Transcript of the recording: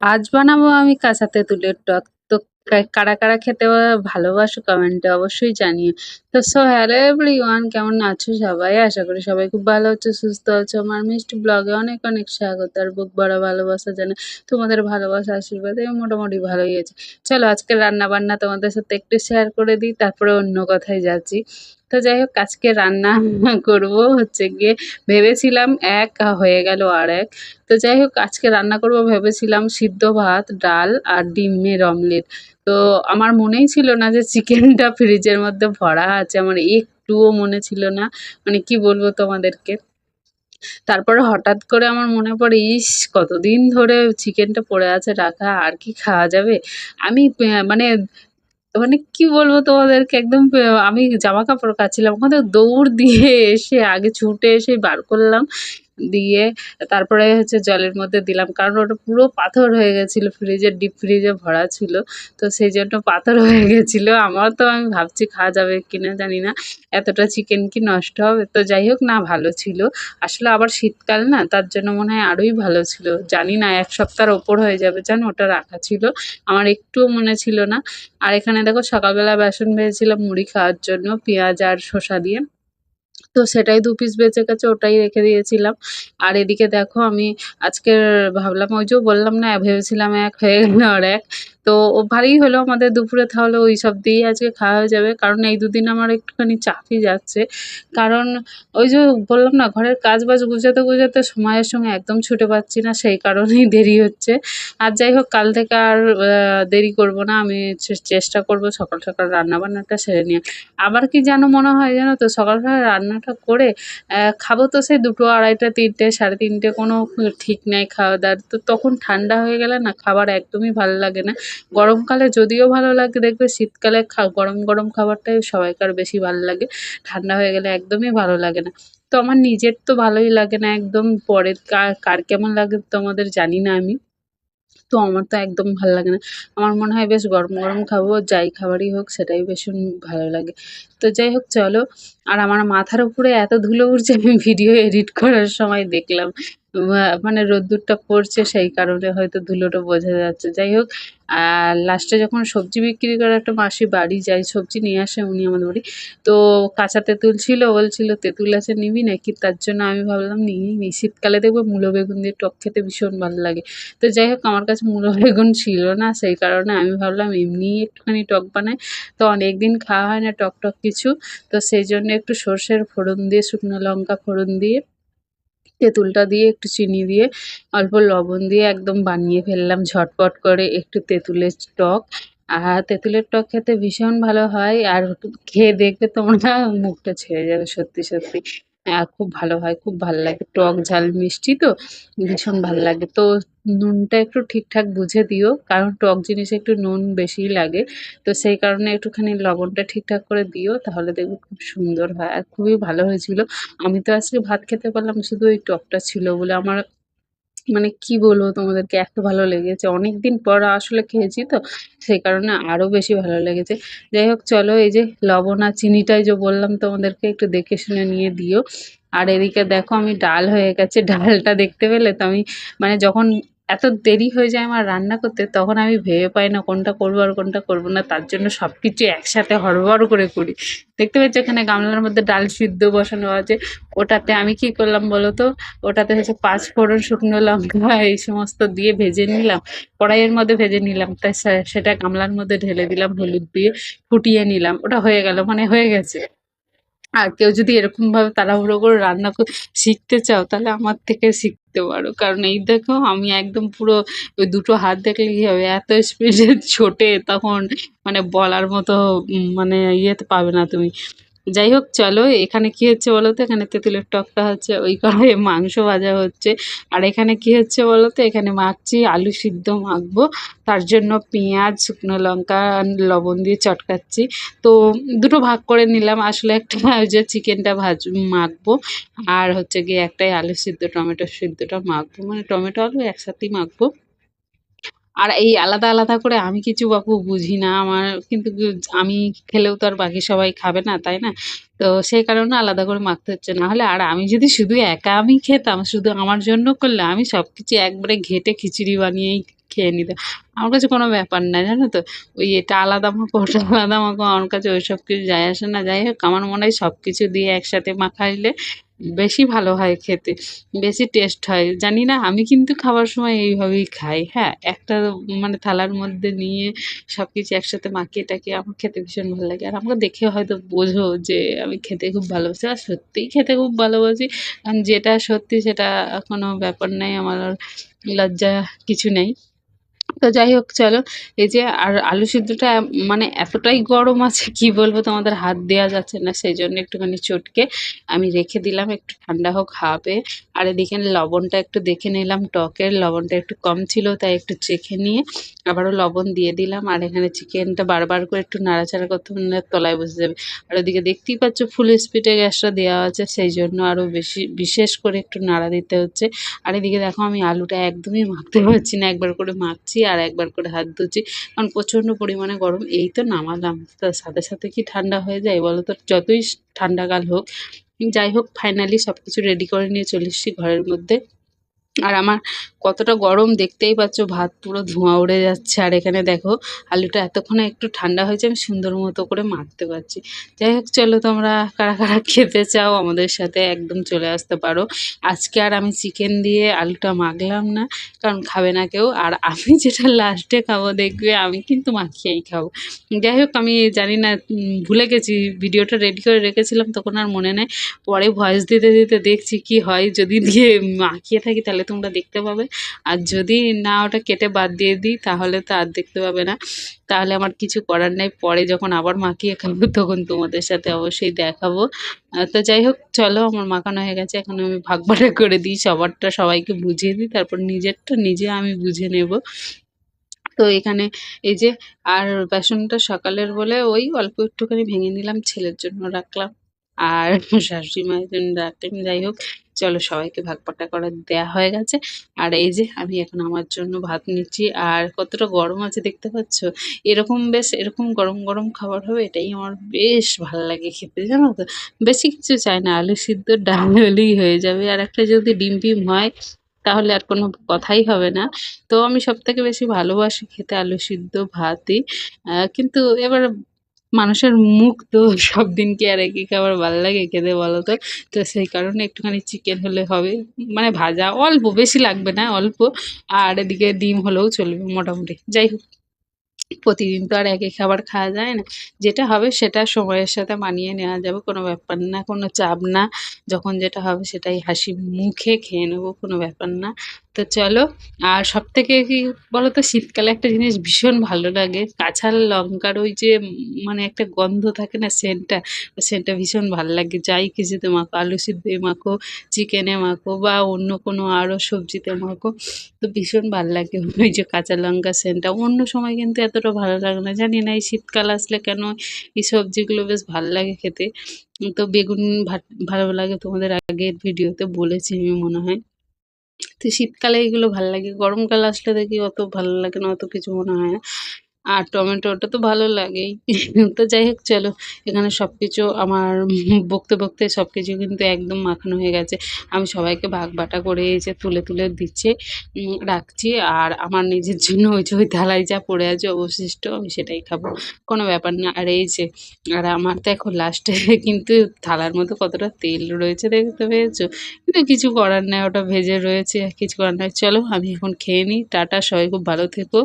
আজ বানাবো আমি কাঁচা তেঁতুলের টক। তো কারা, কারা খেতে ভালোবাসো কমেন্টে অবশ্যই জানিও। তো সো হ্যালো এভরিওয়ান কেমন আছো সবাই? আশা করি সবাই খুব ভালো আছো, সুস্থ আছো। আমার মিষ্টি ব্লগে অনেক, অনেক স্বাগত আর বুক ভরা ভালোবাসা জানাই। তোমাদের ভালোবাসা আশীর্বাদে মোটামুটি ভালোই আছি। চলো আজকে রান্না বান্না তোমাদের সাথে একটু শেয়ার করে দিই তারপরে অন্য কথায় যাচ্ছি। তো যাই হোক আজকে রান্না করব হচ্ছে গিয়ে ভেবেছিলাম এক হয়ে গেল আর এক তো যাই হোক আজকে রান্না করব ভেবেছিলাম সিদ্ধ ভাত ডাল আর ডিমের অমলেট তো আমার মনেই ছিল না যে চিকেনটা ফ্রিজের মধ্যে ভরা আছে, আমার একটুও মনে ছিল না। মানে কি বলব তোমাদেরকে? তারপরে হঠাৎ করে আমার মনে পড়ে, ইস, কতদিন ধরে চিকেনটা পড়ে আছে, রাখা, আর কি খাওয়া যাবে? আমি মানে মানে কি বলব তোমাদেরকে, একদম আমি জামা কাপড় কাচ্ছিলাম, ওখান দৌড় দিয়ে এসে, আগে ছুটে এসে বার করলাম। দিয়ে তারপরে হচ্ছে জলের মধ্যে দিলাম। কারণ ওটা পুরো পাথর হয়ে গেছিল ফ্রিজে ডিপ ফ্রিজে ভরা ছিল। তো সেই জন্য পাথর হয়ে গেছিল। আমার তো আমি ভাবছি খাওয়া যাবে কিনা জানি না, এতটা চিকেন কি নষ্ট হবে? তো যাই হোক, না, ভালো ছিল। আসলে আবার শীতকাল না, তার জন্য মনে হয় আরোই ভালো ছিল। জানি না, এক সপ্তাহের ওপর হয়ে যাবে জানো ওটা রাখা ছিল। আমার একটুও মনে ছিল না। আর এখানে দেখো, সকালবেলা বেসন ভেজেছিলাম মুড়ি খাওয়ার জন্য, পেঁয়াজ আর শসা দিয়ে। তো সেটাই দু পিস বেঁচে গেছে, ওটাই রেখে দিয়েছিলাম। আর এদিকে দেখো আমি আজকের ভাবলাম, ওই যে বললাম না, ভেবেছিলাম এক হয়ে গেল আর এক। তো ভালোই হলো আমাদের দুপুরে তাহলে ওই সব দিয়েই আজকে খাওয়া হয়ে যাবে। কারণ এই দুদিন আমার একটুখানি চাপই যাচ্ছে। কারণ ওই যে বললাম না, ঘরের কাজ বাজ গুছাতে গুছাতে সময়ের সঙ্গে একদম ছুটে পাচ্ছি না, সেই কারণেই দেরি হচ্ছে। আর যাই হোক, কাল থেকে আর দেরি করব না। আমি চেষ্টা করব সকাল সকাল রান্না বান্নাটা সেরে নিয়ে আবার কি যেন মনে হয় জানো তো, সকাল সকাল রান্নাটা করে খাব তো সেই দুটো আড়াইটা, তিনটে, সাড়ে তিনটে, কোনো ঠিক নেই খাওয়া দাওয়ার। তো তখন ঠান্ডা হয়ে গেলে না, খাবার একদমই ভালো লাগে না। গরমকালে যদিও ভালো লাগে, দেখবে শীতকালে গরম গরম খাবারটাই সবাইকার বেশি ভালো লাগে। ঠান্ডা হয়ে গেলে একদমই ভালো লাগে না। তো আমার নিজের তো ভালোই লাগে না একদম পরের কার কেমন লাগে তোমাদের জানি না আমি। তো আমার তো একদম ভালো লাগে না। আমার মনে হয় বেশ গরম গরম খাব, যাই খাবারই হোক সেটাই ভীষণ ভালো লাগে। তো যাই হোক, চলো। আর আমার মাথার উপরে এত ধুলো উঠছে আমি ভিডিও এডিট করার সময় দেখলাম। মানে রোদ্দুরটা পড়ছে সেই কারণে হয়তো ধুলোটা বোঝা যাচ্ছে। যাই হোক আর লাস্টে যখন সবজি বিক্রি করে একটা মাসি বাড়ি যায় সবজি নিয়ে আসে উনি আমাদের বাড়ি। তো কাঁচা তেঁতুল ছিল বলছিল, তেঁতুল আছে নিবি নাকি? তার জন্য আমি ভাবলাম নিই। নি শীতকালে দেখব মূলো বেগুন দিয়ে টক খেতে ভীষণ ভালো লাগে। তো যাই হোক, আমার কাছে মূলো বেগুন ছিল না, সেই কারণে আমি ভাবলাম এমনিই একটুখানি টক বানাই। তো অনেক দিন খাওয়া হয় না টক টক কিছু। তো সেই জন্য একটু সর্ষের ফোড়ন দিয়ে, শুকনো লঙ্কা ফোড়ন দিয়ে তেঁতুলটা দিয়ে, একটু চিনি দিয়ে, অল্প লবণ দিয়ে একদম বানিয়ে ফেললাম ঝটপট করে একটু তেঁতুলের টক। আর তেঁতুলের টক খেতে ভীষণ ভালো হয়, আর খেয়ে দেখবে তোমরা মুখটা ছেড়ে যাবে সত্যি সত্যি। খুব ভালো হয়, খুব ভালো লাগে। টক ঝাল মিষ্টি তো, ভীষণ ভালো লাগে। তো নুনটা একটু ঠিকঠাক বুঝে দিও, কারণ টক জিনিসে একটু নুন বেশি লাগে। তো সেই কারণে একটুখানি লবণটা ঠিকঠাক করে দিও, তাহলে দেখবে খুব সুন্দর হয়। আর খুবই ভালো হয়েছিল। আমি তো আজকে ভাত খেতে পারলাম, শুধু ওই টকটা ছিল বলে আমার মানে কি বলব তোমাদেরকে, এত ভালো লেগেছে। অনেক দিন পর আসলে খেয়েছি তো, সেই কারণে আরও বেশি ভালো লেগেছে। যাই হোক, চলো এই যে লবণ আর চিনিটাই যে বললাম তোমাদেরকে, একটু দেখে শুনে নিয়ে দিও। আর এদিকে দেখো আমি ডাল হয়ে গেছে, ডালটা দেখতে পেলে তো আমি মানে যখন এত দেরি হয়ে যায় আমার রান্না করতে, তখন আমি ভেবে পাই না কোনটা করব আর কোনটা করব না, তার জন্য সব কিছু একসাথে হড়বড় করে করি। দেখতে পাচ্ছি এখানে গামলার মধ্যে ডাল সিদ্ধ বসানো আছে, ওটাতে আমি কি করলাম বলো তো? ওটাতে হচ্ছে পাঁচ ফোড়ন শুকনো লঙ্কা, এই সমস্ত দিয়ে ভেজে নিলাম, কড়াইয়ের মধ্যে ভেজে নিলাম তাই সেটা গামলার মধ্যে ঢেলে দিলাম, হলুদ দিয়ে ফুটিয়ে নিলাম, ওটা হয়ে গেল মানে হয়ে গেছে। আর কেউ যদি এরকমভাবে তাড়াহুড়ো করে রান্না শিখতে চাও, তাহলে আমার থেকে শিখতে পারো। কারণ এই দেখো, আমি একদম পুরো ওই দুটো হাত দেখলে কি হবে? এত স্পিডে ছোটে, তখন মানে বলার মতো মানে ইয়েতে পাবে না তুমি। যাই হোক চলো, এখানে কি হচ্ছে বলো তো? এখানে তেঁতুলের টকটা হচ্ছে, ওই কড়াইয়ে মাংস ভাজা হচ্ছে। আর এখানে কি হচ্ছে বলো তো? এখানে মাখছি আলু সিদ্ধ মাখবো। তার জন্য পেঁয়াজ, শুকনো লঙ্কা লবণ দিয়ে চটকাচ্ছি। তো দুটো ভাগ করে নিলাম। আসলে একটা যে চিকেনটা ভাজ, মাখবো। আর হচ্ছে গিয়ে একটাই আলু সিদ্ধ, টমেটো সিদ্ধটা মাখবো। মানে টমেটো আলু একসাথেই মাখবো। আর এই আলাদা আলাদা করে আমি কিছু বাপু বুঝি না, আমার কিন্তু আমি খেলেও তো আর বাকি সবাই খাবে না, তাই না? তো সেই কারণে আলাদা করে মাখতে হচ্ছে। না হলে আর আমি যদি শুধু একা আমি খেতাম, শুধু আমার জন্য করলে আমি সব কিছু একবারে ঘেটে খিচুড়ি বানিয়েই খেয়ে নিতাম। আমার কাছে কোনো ব্যাপার না জানো তো? ওই এটা আলাদা মাখো, ওটা আলাদা মাখো, আমার কাছে ওই সব কিছু যায় আসে না। যাই হোক, আমার মনে হয় সব কিছু দিয়ে একসাথে মাখাইলে বেশি ভালো হয় খেতে, বেশি টেস্ট হয়। জানি না, আমি কিন্তু খাবার সময় এইভাবেই খাই। হ্যাঁ একটা মানে থালার মধ্যে নিয়ে সব কিছু একসাথে মাখিয়ে টাকিয়ে আমার খেতে ভীষণ ভালো লাগে। আর আমাকে দেখে হয়তো বোঝো যে আমি খেতে খুব ভালোবাসি। আর সত্যিই খেতে খুব ভালোবাসি। কারণ যেটা সত্যি সেটা কোনো ব্যাপার নাই, আমার লজ্জা কিছু নেই। তো যাই হোক, চলো। এই যে, আর আলু সিদ্ধটা মানে এতটাই গরম আছে, কি বলব, তোমাদের হাত দেওয়া যাচ্ছে না, সেই জন্য একটুখানি চটকে আমি রেখে দিলাম, একটু ঠান্ডা হোক হাফে। আর এদিকে লবণটা একটু দেখে নিলাম, টকের লবণটা একটু কম ছিল, তাই একটু চেখে নিয়ে আবারও লবণ দিয়ে দিলাম। আর এখানে চিকেনটা বারবার করে একটু নাড়াচাড়া করতে তলায় বসে যাবে। আর ওদিকে দেখতেই পাচ্ছ ফুল স্পিডে গ্যাসটা দেওয়া আছে, সেই জন্য আরও বেশি, বিশেষ করে একটু নাড়া দিতে হচ্ছে। আর এদিকে দেখো, আমি আলুটা একদমই মাখতে পারছি না, একবার করে মাখছি। আর একবার করে হাত ধুচ্ছি। কারণ প্রচণ্ড পরিমাণে গরম, এই তো নামালাম। তার সাথে সাথে কি ঠান্ডা হয়ে যায় বলো তো? যতই ঠান্ডাকাল হোক, যাই হোক ফাইনালি সব কিছু রেডি করে নিয়ে চলে এসেছি ঘরের মধ্যে। আর আমার কতটা গরম দেখতেই পাচ্ছ, ভাত পুরো ধোঁয়া উড়ে যাচ্ছে। আর এখানে দেখো, আলুটা এতক্ষণে একটু ঠান্ডা হয়েছে, আমি সুন্দর মতো করে মাখতে পারছি। যাই হোক, চলো তোমরা কারা কারা খেতে চাও আমাদের সাথে একদম চলে আসতে পারো। আজকে আর আমি চিকেন দিয়ে আলুটা মাখলাম না, কারণ খাবে না কেউ। আর আমি যেটা লাস্টে খাব, দেখবে আমি কিন্তু মাখিয়েই খাব। যাই হোক, আমি জানি না ভুলে গেছি, ভিডিওটা রেডি করে রেখেছিলাম, তখন আর মনে নেই। পরে ভয়েস দিতে দিতে দেখছি কি হয়, যদি দিয়ে মাখিয়ে থাকি, তাহলে তোমরা দেখতে পাবে। আর যদি না ওটা কেটে বাদ দিয়ে দিই, তাহলে তো আর দেখতে পাবে না। তাহলে আমার কিছু করার নেই। পরে যখন আবার মাখিয়ে খাব তখন তোমাদের সাথে অবশ্যই দেখাবো। তো যাই হোক, চলো আমার মাখানো হয়ে গেছে। এখন আমি ভাগ বাটা করে দিই, সবারটা সবাইকে বুঝিয়ে দিই, তারপর নিজেরটা নিজে আমি বুঝে নেব। তো এখানে এই যে, আর বেসনটা সকালের বলে ওই অল্প একটুখানি ভেঙে নিলাম, ছেলের জন্য রাখলাম। আর শাশুড়ি মায়ের জন্য রাখলাম যাই হোক চলো সবাইকে ভাগ পাটা করে দেওয়া হয়ে গেছে। আর এই যে আমি এখন আমার জন্য ভাত নিচ্ছি। আর কতটা গরম আছে দেখতে পাচ্ছ? এরকম বেশ এরকম গরম গরম খাবার হবে এটাই আমার বেশ ভালো লাগে খেতে জানো তো? বেশি কিছু চাই না আলু সিদ্ধ ডাল হলেই হয়ে যাবে। আর একটা যদি ডিম ফিম হয় তাহলে আর কোনো কথাই হবে না। তো আমি সবথেকে বেশি ভালোবাসি খেতে আলু সিদ্ধ ভাতই। কিন্তু এবার মানুষের মুখ তো সব দিন কি আর একই খাবার ভালো লাগে খেতে বলো তো? তো সেই কারণে একটুখানি চিকেন হলে হবে। মানে ভাজা অল্প, বেশি লাগবে না, অল্প। আর এদিকে ডিম হলেও চলবে মোটামুটি। যাই হোক, প্রতিদিন তো আর একই খাবার খাওয়া যায় না। যেটা হবে সেটা সময়ের সাথে মানিয়ে নেওয়া যাবে, কোনো ব্যাপার না, কোনো চাপ না। যখন যেটা হবে সেটাই হাসি মুখে খেয়ে নেব, কোনো ব্যাপার না। তো চলো। আর সব থেকে কি বলো তো শীতকালে একটা জিনিস ভীষণ ভালো লাগে। কাঁচা লঙ্কার ওই যে মানে একটা গন্ধ থাকে না সেন্টটা সেন্টটা ভীষণ ভালো লাগে। যাই কিছুতে মাখো, আলু সিদ্ধে মাখো চিকেনে মাখো বা অন্য কোনো আরও সবজিতে মাখো, তো ভীষণ ভালো লাগে ওই যে কাঁচা লঙ্কা সেন্টটা অন্য সময় কিন্তু এতটা ভালো লাগে না। জানি না এই শীতকাল আসলে কেন এই সবজিগুলো বেশ ভালো লাগে খেতে। তো বেগুন ভালো লাগে তোমাদের আগের ভিডিওতে বলেছি আমি মনে হয়। তো শীতকালে এগুলো ভালো লাগে। গরমকাল আসলে দেখি অত ভালো লাগে না, অত কিছু মনে হয় না। আর টমেটোটা তো ভালো লাগেই। তো যাই হোক, চলো, এখানে সব কিছু আমার বকতে বকতে সব কিছু কিন্তু একদম মাখানো হয়ে গেছে। আমি সবাইকে ভাগ বাটা করে এই যে তুলে তুলে দিচ্ছে রাখছি। আর আমার নিজের জন্য ওই যে ওই থালায় যা পড়ে আছে অবশিষ্ট আমি সেটাই খাব। কোনো ব্যাপার না। আর এই যে, আর আমার দেখো লাস্টে কিন্তু থালার মধ্যে কতটা তেল রয়েছে দেখতে পেয়েছ? কিন্তু কিছু করার নেই, ওটা ভেজে রয়েছে কিছু করার নেই। চলো, আমি এখন খেয়ে নিই। টাটা, সবাই খুব ভালো থেকো।